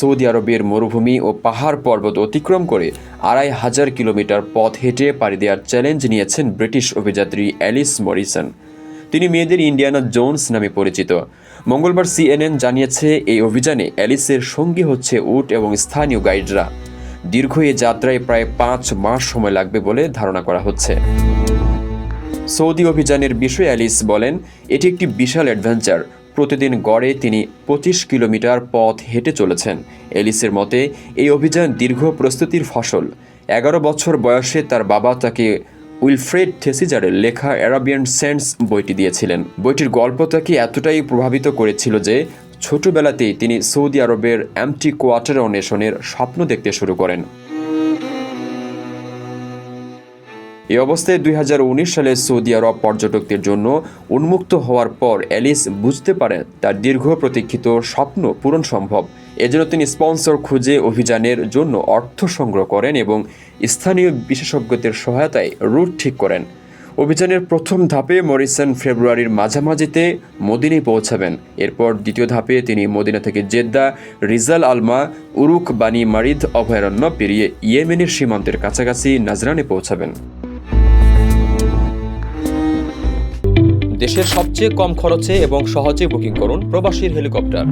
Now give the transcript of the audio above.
Saudi আরবের মরুভূমি ও পাহাড় পর্বত অতিক্রম করে আড়াই হাজার কিলোমিটার পথ হেঁটে পাড়ি দেওয়ার চ্যালেঞ্জ নিয়েছেন ব্রিটিশ অভিযাত্রী অ্যালিস মরিসন। তিনি মেয়েদের ইন্ডিয়ানা জোনস নামে পরিচিত। মঙ্গলবার সিএনএন জানিয়েছে, এই অভিযানে অ্যালিসের সঙ্গী হচ্ছে উট এবং স্থানীয় গাইডরা। দীর্ঘ এই যাত্রায় প্রায় পাঁচ মাস সময় লাগবে বলে ধারণা করা হচ্ছে। সৌদি অভিযানের বিষয়ে অ্যালিস বলেন, এটি একটি বিশাল অ্যাডভেঞ্চার। প্রতিদিন গড়ে তিনি পঁচিশ কিলোমিটার পথ হেঁটে চলেছেন। এলিসের মতে, এই অভিযান দীর্ঘ প্রস্তুতির ফসল। এগারো বছর বয়সে তার বাবা তাকে উইলফ্রেড থেসিজারের লেখা অ্যারাবিয়ান সেন্টস বইটি দিয়েছিলেন। বইটির গল্প তাকে এতটাই প্রভাবিত করেছিল যে, ছোটবেলাতেই তিনি সৌদি আরবের অ্যামটি কোয়ার্টার অন্বেষণের স্বপ্ন দেখতে শুরু করেন। এই অবস্থায় দুই হাজার উনিশ সালে সৌদি আরব পর্যটকদের জন্য উন্মুক্ত হওয়ার পর অ্যালিস বুঝতে পারেন তার দীর্ঘ প্রতীক্ষিত স্বপ্ন পূরণ সম্ভব। এজন্য তিনি স্পন্সর খুঁজে অভিযানের জন্য অর্থ সংগ্রহ করেন এবং স্থানীয় বিশেষজ্ঞদের সহায়তায় রুট ঠিক করেন। অভিযানের প্রথম ধাপে মরিসন ফেব্রুয়ারির মাঝামাঝিতে মদিনে পৌঁছাবেন। এরপর দ্বিতীয় ধাপে তিনি মদিনা থেকে জেদ্দা, রিজাল আলমা, উরুক বানি মারিদ অভয়ারণ্য পেরিয়ে ইয়েমেনের সীমান্তের কাছাকাছি নাজরানে পৌঁছাবেন। দেশের সবচেয়ে কম খরচে এবং সহজে বুকিং করুন প্রবাসীর হেলিকপ্টার।